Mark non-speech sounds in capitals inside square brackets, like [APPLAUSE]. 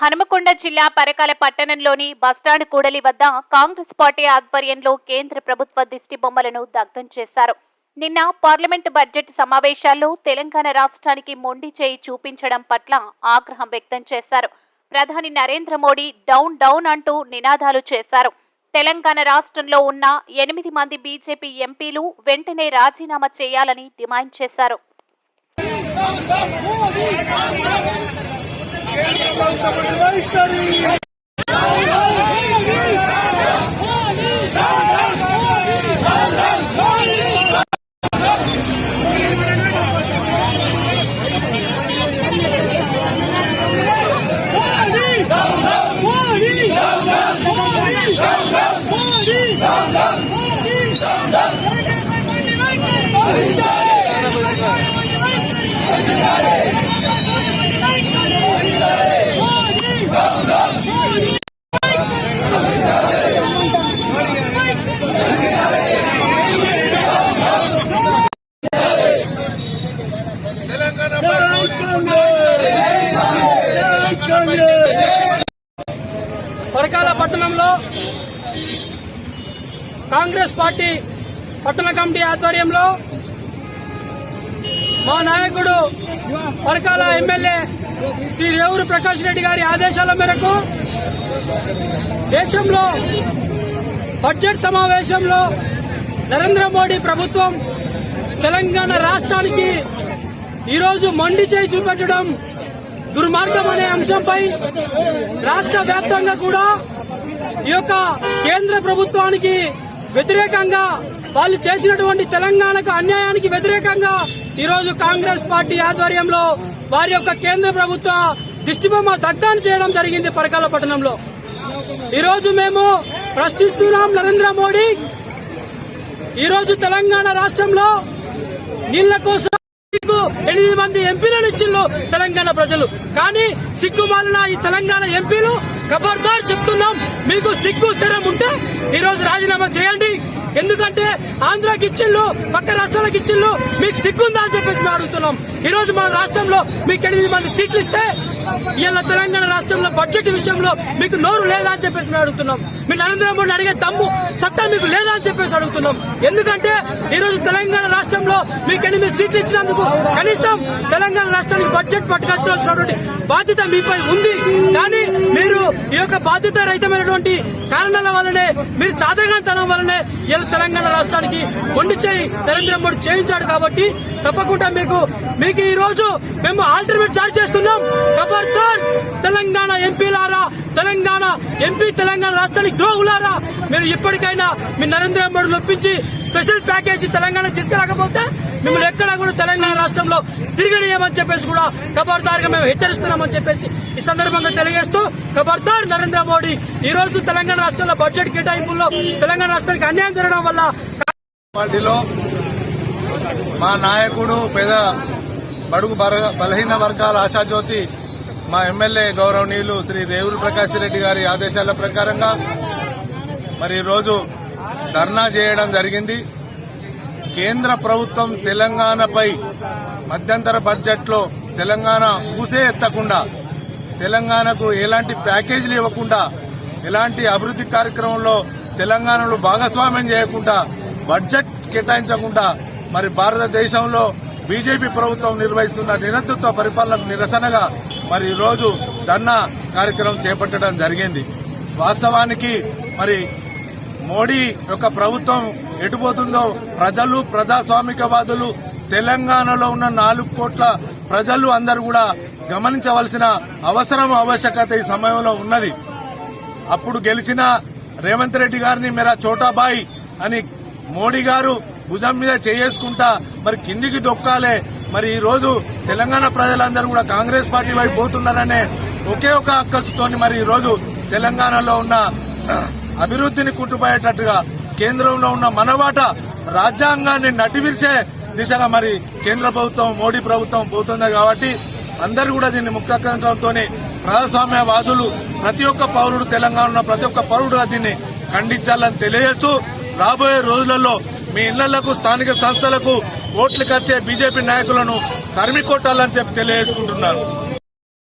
హనుమకొండ జిల్లా పరకాల పట్టణంలోని బస్టాండ్ కూడలి వద్ద కాంగ్రెస్ పార్టీ ఆధ్వర్యంలో కేంద్ర ప్రభుత్వ దిష్టి బొమ్మలను దగ్ధం చేశారు. నిన్న పార్లమెంటు బడ్జెట్ సమావేశాల్లో తెలంగాణ రాష్ట్రానికి మొండి చేయి చూపించడం పట్ల ఆగ్రహం వ్యక్తం చేశారు. ప్రధాని నరేంద్ర మోడీ డౌన్ డౌన్ అంటూ నినాదాలు చేశారు. తెలంగాణ రాష్ట్రంలో ఉన్న ఎనిమిది మంది బీజేపీ ఎంపీలు వెంటనే రాజీనామా చేయాలని డిమాండ్ చేశారు. పరకాల పట్టణంలో కాంగ్రెస్ పార్టీ పట్టణ కమిటీ ఆధ్వర్యంలో మా నాయకుడు పరకాల ఎమ్మెల్యే శ్రీ రేవూరు ప్రకాష్ రెడ్డి గారి ఆదేశాల మేరకు దేశంలో బడ్జెట్ సమావేశంలో నరేంద్ర మోడీ ప్రభుత్వం తెలంగాణ రాష్ట్రానికి ఈరోజు మొండి చేయి చూపెట్టడం దుర్మార్గం అనే అంశంపై రాష్ట్ర వ్యాప్తంగా కూడా ఈ యొక్క కేంద్ర ప్రభుత్వానికి వ్యతిరేకంగా వాళ్ళు చేసినటువంటి తెలంగాణకు అన్యాయానికి వ్యతిరేకంగా ఈరోజు కాంగ్రెస్ పార్టీ ఆధ్వర్యంలో వారి యొక్క కేంద్ర ప్రభుత్వ దిష్టిబొమ్మ దగ్ధాన్ని చేయడం జరిగింది పరకాల పట్టణంలో. ఈరోజు మేము ప్రశ్నిస్తున్నాం నరేంద్ర మోడీ. ఈరోజు తెలంగాణ రాష్ట్రంలో నీళ్ళ కోసం ఎనిమిది మంది ఎంపీలను ఇచ్చిండ్రు తెలంగాణ ప్రజలు. కానీ సిగ్గుమాలిన ఈ తెలంగాణ ఎంపీలు ఖబర్దార్ చెప్తున్నాం. మీకు సిగ్గు శరం ఉంటే ఈ రోజు రాజీనామా చేయండి. ఎందుకంటే ఆంధ్రాకి ఇచ్చిళ్ళు పక్క రాష్ట్రాలకు ఇచ్చిళ్ళు మీకు సిగ్గుందా అని చెప్పేసి మేము అడుగుతున్నాం. ఈరోజు మన రాష్ట్రంలో మీకు ఎనిమిది మంది సీట్లు ఇస్తే ఇలా తెలంగాణ రాష్ట్రంలో బడ్జెట్ విషయంలో మీకు నోరు లేదా అని చెప్పేసి మేము అడుగుతున్నాం. మీరు నరేంద్ర మోడీ అడిగే తమ్ము సత్తా మీకు లేదా అని చెప్పేసి అడుగుతున్నాం. ఎందుకంటే ఈ రోజు తెలంగాణ రాష్ట్రంలో మీకు ఎనిమిది సీట్లు ఇచ్చినందుకు కనీసం తెలంగాణ రాష్ట్రానికి బడ్జెట్ పట్టుకొచ్చాల్సినటువంటి బాధ్యత మీపై ఉంది. కానీ మీరు ఈ యొక్క బాధ్యత రహితమైనటువంటి కారణాల వల్లనే మీరు చాదగాంతనం వల్లనే ఇలా తెలంగాణ రాష్ట్రానికి వండి చేయి నరేంద్ర మోడీ చేయించాడు కాబట్టి తప్పకుండా మీకు మీకు ఈ రోజు మేము ఆల్టర్నేట్ చార్జ్ చేస్తున్నాం. ఖబర్దార్ తెలంగాణ ఎంపీలారా తెలంగాణ ఎంపీ తెలంగాణ రాష్ట్రానికి ద్రోహులారా మీరు ఇప్పటికైనా మీ నరేంద్ర మోడీ ఒప్పించి స్పెషల్ ప్యాకేజీ తెలంగాణ తీసుకురాకపోతే మిమ్మల్ని ఎక్కడా కూడా తెలంగాణ రాష్ట్రంలో తిరగనీయమని చెప్పేసి కూడా ఖబర్దార్గా మేము హెచ్చరిస్తున్నామని చెప్పేసి ఈ సందర్భంగా తెలియజేస్తూ ఖబర్దార్ నరేంద్ర మోడీ ఈ రోజు తెలంగాణ రాష్ట్రంలో బడ్జెట్ కేటాయింపుల్లో తెలంగాణ రాష్ట్రానికి అన్యాయం జరగడం వల్ల పార్టీలో మా నాయకుడు పేద బడుగు బలహీన వర్గాల ఆశాజ్యోతి మా ఎమ్మెల్యే గౌరవనీయులు శ్రీ రేవులు ప్రకాష్ రెడ్డి గారి ఆదేశాల ప్రకారంగా మరి ఈరోజు ధర్నా చేయడం జరిగింది. కేంద్ర ప్రభుత్వం తెలంగాణపై మధ్యంతర బడ్జెట్లో తెలంగాణ ఊసే ఎత్తకుండా తెలంగాణకు ఎలాంటి ప్యాకేజీలు ఇవ్వకుండా ఎలాంటి అభివృద్ధి కార్యక్రమంలో తెలంగాణలో భాగస్వామ్యం చేయకుండా బడ్జెట్ కేటాయించకుండా మరి భారతదేశంలో బీజేపీ ప్రభుత్వం నిర్వహిస్తున్న నిరంతృత్వ పరిపాలనకు నిరసనగా మరి ఈరోజు ధర్నా కార్యక్రమం చేపట్టడం జరిగింది. వాస్తవానికి మరి మోడీ యొక్క ప్రభుత్వం ఎటుపోతుందో ప్రజలు ప్రజాస్వామికవాదులు తెలంగాణలో ఉన్న నాలుగు కోట్ల ప్రజలు అందరూ కూడా గమనించవలసిన అవసరం ఆవశ్యకత ఈ సమయంలో ఉన్నది. అప్పుడు గెలిచిన రేవంత్ రెడ్డి గారిని మేరా చోటాబాయి అని మోడీ గారు భుజం మీద చేసుకుంటా మరి కిందికి దొక్కాలే. మరి ఈ రోజు తెలంగాణ ప్రజలందరూ కూడా కాంగ్రెస్ పార్టీ వైపు పోతున్నారనే ఒకే ఒక అక్కసుతోని మరి ఈ రోజు తెలంగాణలో ఉన్న [CLEARS THROAT] అభివృద్ధిని కుట్టుపోయేటట్టుగా కేంద్రంలో ఉన్న మనవాట రాజ్యాంగాన్ని నటివిరిచే దిశగా మరి కేంద్ర ప్రభుత్వం మోడీ ప్రభుత్వం పోతుంది కాబట్టి అందరూ కూడా దీన్ని ముఖ్యంతో ప్రజాస్వామ్యవాదులు ప్రతి ఒక్క పౌరుడు తెలంగాణ ప్రతి ఒక్క పౌరుడుగా దీన్ని ఖండించాలని తెలియజేస్తూ రాబోయే రోజులలో మీ ఇళ్ళకు స్థానిక సంస్థలకు ఓట్లు ఖర్చే బీజేపీ నాయకులను తరిమి కొట్టాలని చెప్పి తెలియజేసుకుంటున్నారు